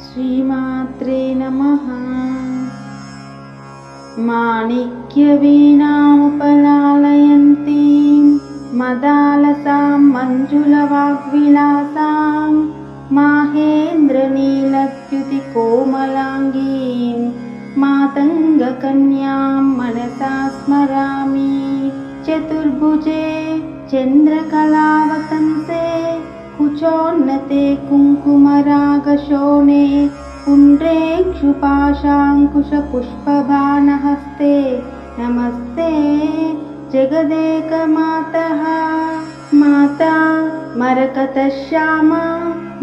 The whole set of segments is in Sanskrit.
श्रीमात्रे नमः। माणिक्यवीणामुपलालयन्तीं मदालसां मञ्जुलवाग्विलासां माहेन्द्रनीलद्युतिकोमलाङ्गीं मातङ्गकन्यां मनसा स्मरामि। चतुर्भुजे चन्द्रकलावतंसे कुचोन्नते कुङ्कुमरागशोणे पुण्ड्रेक्षुपाशाङ्कुशपुष्पबाणहस्ते नमस्ते जगदेकमातः। माता मरकतश्यामा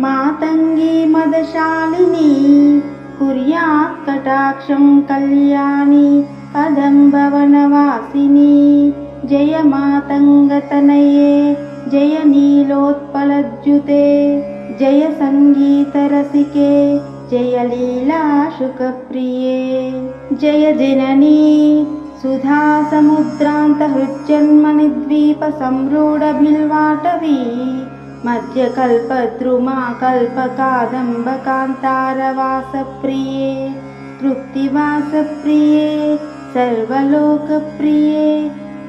मातङ्गी मदशालिनी कुर्यात् कटाक्षं कल्याणि कदम्बवनवासिनी। जय मातङ्गतनये जय नीलोत्पलद्युते जय सङ्गीतरसिके जय लीलाशुकप्रिये जय जननी सुधासमुद्रान्तहृज्जन्मनिद्वीपसंरूढभिल्वाटवी मध्यकल्पद्रुमा कल्पकादम्बकान्तारवासप्रिये तृप्तिवासप्रिये सर्वलोकप्रिये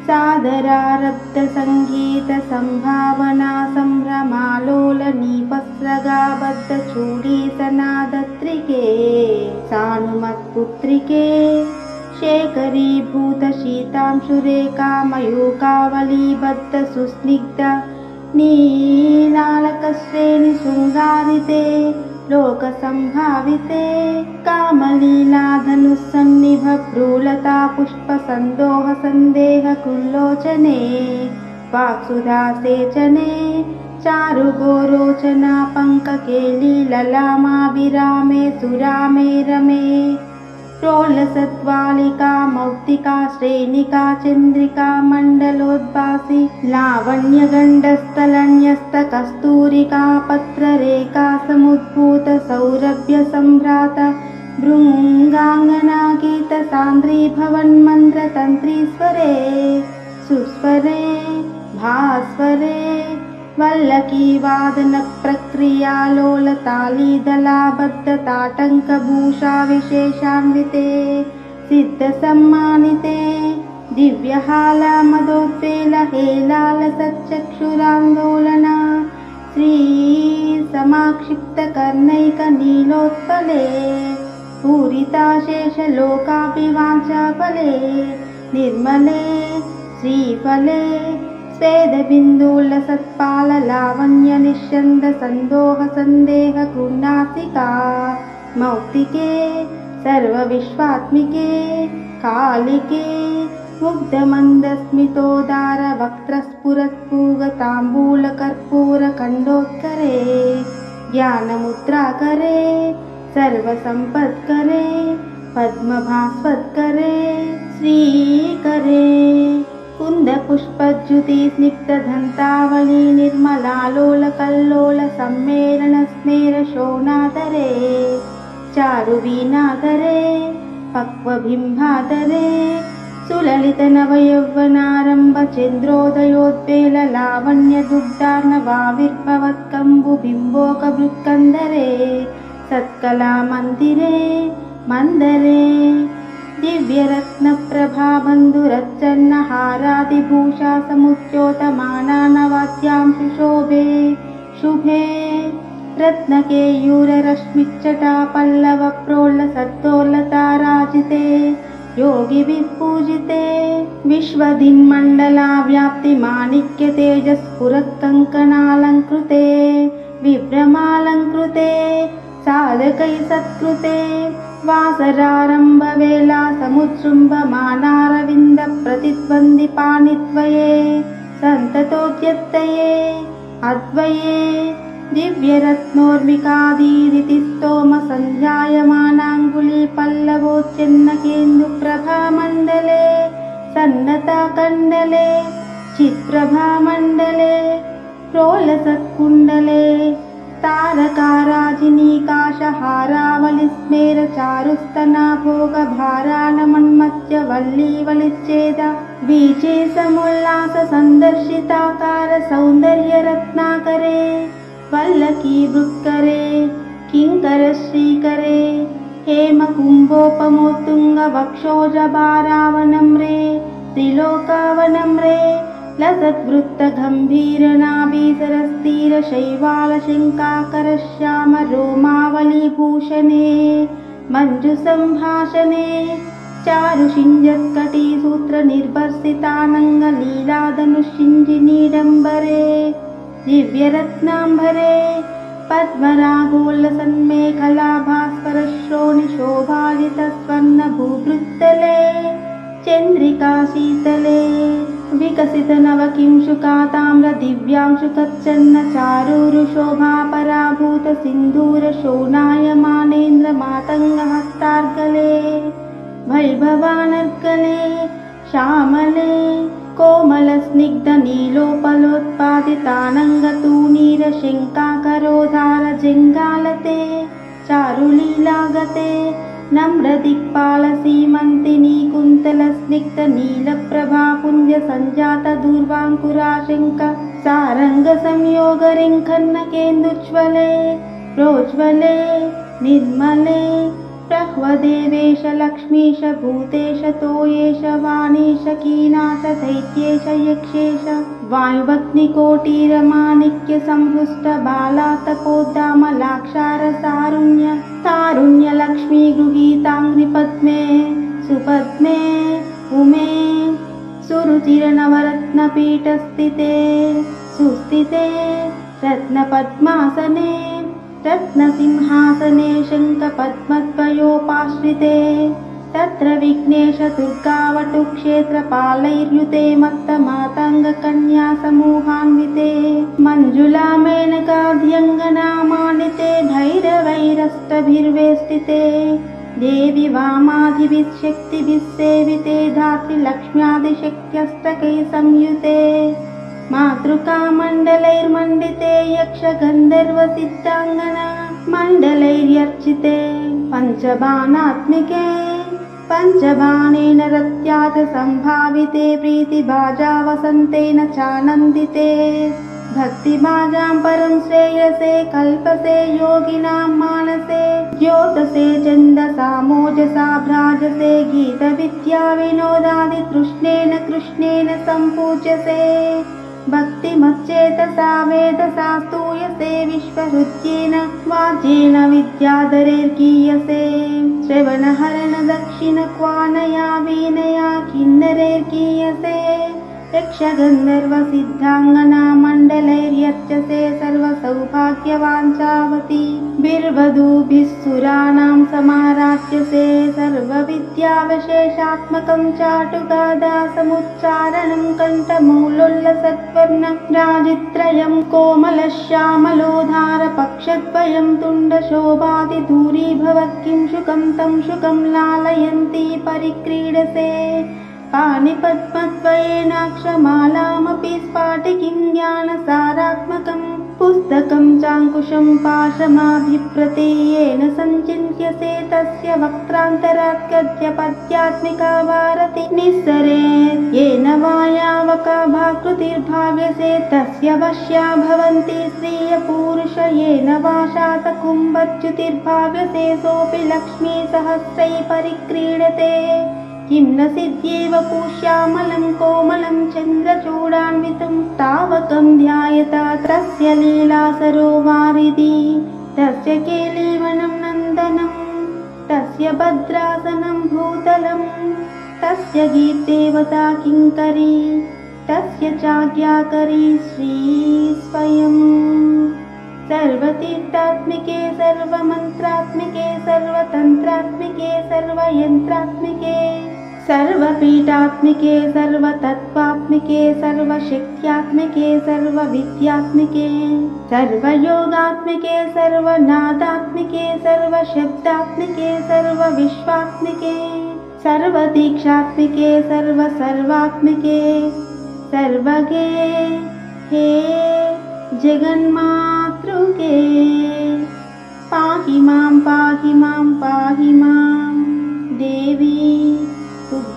सादरारब्धसङ्गीतसम्भावना सम्भ्रमालोलनीपस्रगाबद्धचूडीसनादत्रिके सानुमत्पुत्रिके शेखरीभूतशीतांशुरेखामयूकावलीबद्धसुस्निग्ध नीलालकश्रेणिशृङ्गारिते लोकसम्भाविते कामलीलाधनुसन्निभभ्रूलता पुष्पसन्दोहसन्देहकुल्लोचने वाक्सुधासेचने चारुगोरोचना पङ्ककेलीललामाभिरामे सुरामे रमे प्रोल्लसत्वालिका मौक्तिका श्रेणिका चन्द्रिका मण्डलोद्भासि लावण्यगण्डस्थलन्यस्तकस्तूरिका पत्ररेखा समुद्भूतसौरभ्यसम्भ्रात भृङ्गाङ्गना गीतसान्द्री भवन्मन्त्रतन्त्रीस्वरे सुस्वरे भास्वरे वल्लकीवादनप्रक्रियालोलतालीदलाबद्धताटङ्कभूषाविशेषान्विते सिद्धसम्मानिते दिव्यहालामदोद्वेलहेलालसच्चक्षुरान्दोलना श्रीसमाक्षिप्तकर्णैकनीलोत्पले पूरिताशेषलोकाभिवाञ्छाफले निर्मले श्रीफले स्वेदबिन्दुलसत्पाललावण्यनिश्चन्दसन्दोहसन्देहकृन्नासिका मौक्तिके सर्वविश्वात्मिके कालिके मुग्धमन्दस्मितोदारवक्त्रस्फुरत्पूगताम्बूलकर्पूरकण्डोत्करे ज्ञानमुद्राकरे सर्वसम्पत्करे पद्मभास्वत्करे श्रीकरे कुन्दपुष्पद्युतिस्निग्धधन्तावली निर्मलालोलकल्लोलसम्मेलनस्मेरशोणादरे चारुवीणादरे पक्वबिम्बादरे सुललितनवयौवनारम्भचन्द्रोदयोद्वेललावण्यदुग्धार्णवाविर्भवत्कम्बुबिम्बोकभृत्कन्दरे सत्कलामन्दिरे मन्दरे दिव्यरत्नप्रभाबन्धुरच्चन्नहारादिभूषा समुच्योतमानानवाद्यां सुशोभे शुभे। रत्नकेयूररश्मिच्चटापल्लवप्रोल्लसद्दोल्लताराजिते योगिभिः पूजिते विश्वदिन्मण्डलाव्याप्तिमाणिक्यतेजस्फुरत्कङ्कणालङ्कृते विभ्रमालङ्कृते साधकै सत्कृते वासरारम्भवेला समुच्छृम्भमानारविन्दप्रतिद्वन्द्विपाणिद्वये सन्ततोद्यत्तये अद्वये दिव्यरत्नोर्मिकादीदिति स्तोमसन्ध्यायमानाङ्गुलीपल्लवोच्चन्नकेन्दुप्रभामण्डले सन्नताकण्डले चित्प्रभामण्डले प्रोलसत्कुण्डले तारकाराजिनीकाशहारावलिस्मेरचारुस्तना भोगभाराणमन्मथ्यवल्लीवलिच्छेद बीजे समुल्लाससन्दर्शिताकार सौन्दर्यरत्नाकरे वल्लकीवृत्करे शङ्करश्रीकरे हेमकुम्भोपमोत्तुङ्गवक्षोजभारावनम्रे त्रिलोकावनम्रे लसद्वृत्तगम्भीरनाभीसरस्थिरशैवालशङ्काकरश्यामरोमावलीभूषणे मञ्जुसम्भाषणे चारुषिञ्जत्कटिसूत्रनिर्भर्सितानङ्गलीलाधनुषिञ्जिनीडम्बरे दिव्यरत्नाम्बरे पद्मरागोल्लसन्मेखलाभास्वरश्रोणिशोभालितस्वर्णभूभृत्तले चन्द्रिकाशीतले विकसितनवकिंशुकाताम्रदिव्यांशुकच्चन्न चारूरुशोभापराभूतसिन्दूरशोणायमानेन्द्रमातङ्गहस्तार्गले वैभवानर्गले श्यामले कोमलस्निग्धनीलोपलोत्पादितानङ्गतूणीरशङ्काकरोधारजङ्गालते चारुलीलागते नम्रदिक्पालसीमन्तिनी कुन्तलस्निग्धनीलप्रभापुञ्जसञ्जातदूर्वाङ्कुराशङ्क सारङ्गसंयोगरिङ्खन्नकेन्दुज्ज्वले प्रोज्वले निर्मले प्रह्वदेवेश लक्ष्मीश भूतेश तोयेश वाणीश कीनाश दैत्येश यक्षेश वायुभग्निकोटिरमाणिक्य संहृष्ट बालातपोद्दामलाक्षारसारुण्य तारुण्यलक्ष्मी गृहीताङ्घ्रिपद्मे सुपद्मे उमे सुरुचिरनवरत्नपीठस्थिते सुस्थिते रत्नपद्मासने रत्नसिंहासने शङ्खपद्मद्वयोपाश्रिते तत्र विघ्नेश दुर्गावटुक्षेत्रपालैर्युते मत्तमातङ्गकन्यासमूहान्विते मञ्जुलामेनकाध्यङ्गनामानिते भैरवैरष्टभिर्वेष्टिते देवि वामाधिभिः शक्तिभिः सेविते धात्रिलक्ष्म्यादिशक्त्यष्टकैः संयुते मातृकामण्डलैर्मण्डिते यक्षगन्धर्वसिद्धाङ्गना मण्डलैर्यर्चिते पञ्चबाणात्मिके पञ्चबाणेन रत्या च सम्भाविते प्रीतिभाजा वसन्तेन चानन्दिते भक्तिभाजां परं श्रेयसे कल्पसे योगिनां मानसे। ज्योतसे छन्दसा मोजसा भ्राजसे गीतविद्या विनोदादितृष्णेन कृष्णेन सम्पूज्यसे। भक्तिमच्चेतसा वेदसा स्तूयसे विश्वहृद्येन वाज्येन विद्याधरेर्गीयसे। श्रवणहरणदक्षिणक्वानया वीणया किन्नरेर्गीयसे यक्षगन्धर्वसिद्धाङ्गना मण्डलैर्यर्चसे सर्वसौभाग्यवाञ्चावती बिर्वधूभिः सुराणां समाराध्यसे सर्वविद्यावशेषात्मकं चाटुगादासमुच्चारणं कण्ठमूलोल्लसत्वर्ण राजित्रयं कोमलश्यामलोधारपक्षद्वयं तुण्डशोभादिधूरीभवत्किं शुकं तं शुकं लालयन्ती परिक्रीडसे पाणिपद्मद्वयेनाक्षमालामपि स्फाटिकीं ज्ञानसारात्मकं पुस्तकं चाङ्कुशं पाशमाभिप्रतीयेन सञ्चिन्त्यसे तस्य वक्त्रान्तरात् गद्यपद्यात्मिका भारति निःसरे येन वायावका भाकृतिर्भाव्यसे तस्य वश्या भवन्ति श्रियपूरुष येन वा शातकुम्भच्युतिर्भाव्यसे सोऽपि लक्ष्मीसहस्रैः परिक्रीडते किं न सिद्ध्येव पूष्यामलं कोमलं चन्द्रचूडान्वितं तावकं ध्यायता तस्य लीलासरो वारिधि तस्य केलीवनं नन्दनं तस्य भद्रासनं भूतलं तस्य गीर्देवता किङ्करी तस्य चाज्ञाकरी श्री स्वयम् सर्वतीर्थात्मिके सर्वमन्त्रात्मिके सर्वतन्त्रात्मिके सर्वयन्त्रात्मिके सर्वपीठात्मिके, सर्वतत्त्वात्मिके, सर्वशक्त्यात्मिके, सर्वविद्यात्मिके, सर्वयोगात्मिके, सर्वनादात्मिके, सर्वशब्दात्मिके, सर्वविश्वात्मिके, सर्वदीक्षात्मिके, सर्वसर्वात्मिके, सर्वगे, हे जगन्मातृके। पाहि माँ पाहि माँ पाहि माँ।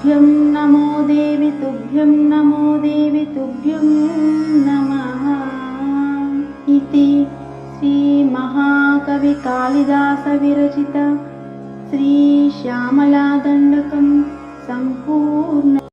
तुभ्यं नमो देवि तुभ्यं नमो देवि तुभ्यं नमः। इति श्रीमहाकविकालिदासविरचित श्रीश्यामलादण्डकं सम्पूर्ण